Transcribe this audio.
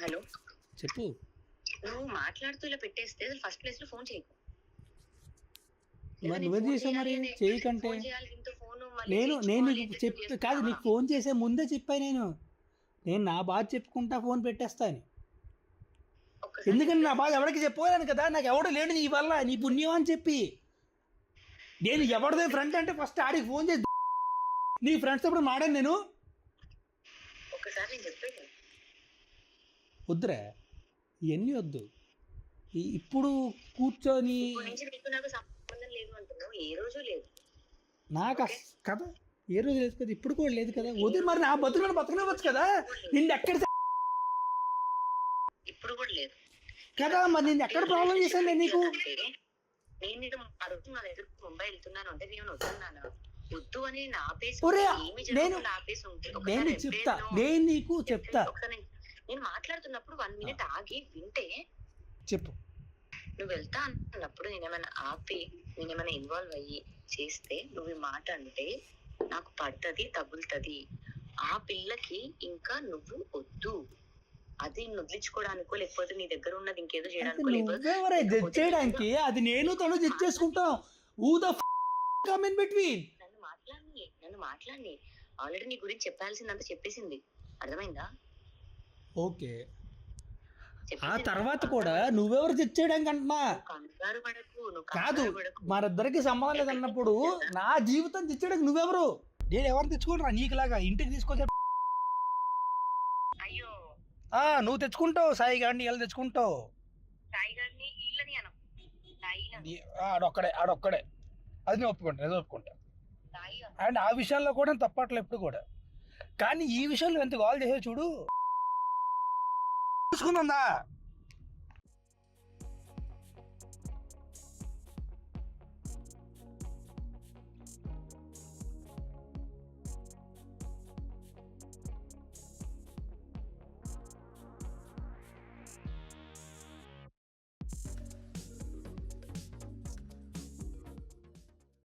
Hello. చెప్పు. నువ్వు మాట్లాడుతూ ఇలా పెట్టేస్తే ఫస్ట్ ప్లేస్లో ఫోన్ చేయకు మరి నువ్వేం చేసావు మరి? చేయకంటే నేను నేను నీకు చెప్ కాదు నీకు ఫోన్ చేసే ముందే చెప్పా నేను. నేను నా బాధ చెప్పుకుంటా ఫోన్ పెట్టేస్తాను ఎందుకంటే నా బాధ ఎవరికి చెప్పుకోలేను కదా? నాకు ఎవడు లేడు నీ వల్ల నీ పుణ్యం అని చెప్పి. నేను ఎవరిదే ఫ్రెండ్ అంటే ఫస్ట్ ఆడికి ఫోన్ చేసి నీ ఫ్రెండ్స్ అప్పుడు మాడాను నేను. ఒకసారి నేను చెప్పేది. వద్దురా ఇవన్నీ వద్దు. ఇప్పుడు కూర్చొని నీకు కదా? ఏ రోజు లేదు కదా? ఇప్పుడు కూడా లేదు కదా? వదిలి మరి నా బతుకులను బతకనివ్వచ్చు కదా? నిన్ను ఎక్కడ ఇప్పుడు కూడా లేదు. కదా మరి నేను ఎక్కడ ప్రాబ్లం చేశాను నీకు? నేను నీకు ఆ రోజు నా దగ్గర ముంబై వెళ్తున్నాను అంటే నేను వస్తున్నాను. వద్దు అని నేను- చెప్తా నేను నీకు చెప్తా. నేను- నేను మాట్లాడుతున్నప్పుడు వన్ మినిట్ ఆగి వింటే చెప్పు. నువ్వు వెళ్తా అన్నప్పుడు నేనేమైనా ఆపి నేనేమైనా ఇన్వాల్వ్ అయ్యి చేస్తే నువ్వు ఈ మాట అంటే నాకు పడ్డది తగులుతుంది. ఆ పిల్లకి ఇంకా నువ్వు వద్దు. అది వదిలించుకోవడానికో లేకపోతే నీ దగ్గర ఉన్నది ఇంకేదో చేయడానికో అది నేను తను జడ్జ్ చేసుకుంటాం. ద కమ్ ఇన్ బిట్వీన్ నన్ను మాట్లాడి నన్ను మాట్లాడి ఆల్రెడీ నీ గురించి చెప్పాల్సిందంతా చెప్పేసింది. అర్థమైందా? ఓకే. ఆ. తర్వాత కూడా నువ్వెవరు చేయడానికి అంటున్నా కాదు మరిద్దరికి సంబంధం లేదన్నప్పుడు నా జీవితం తెచ్చడానికి నువ్వెవరు? నేను ఎవరు తెచ్చుకుంటున్నా నీకులాగా ఇంటికి తీసుకొచ్చా అయ్యో. ఆ, నువ్వు తెచ్చుకుంటావు సాయి గారిని ఇలా తెచ్చుకుంటావు. ఆడొక్కడే ఆడొక్కడే. అది నేను ఒప్పుకుంటా అది ఒప్పుకుంటా. అండ్ ఆ విషయాల్లో కూడా నేను తప్పట్లే ఎప్పుడు కూడా. కానీ ఈ విషయంలో ఎంత కాల్ చేసే చూడు. しくなんだ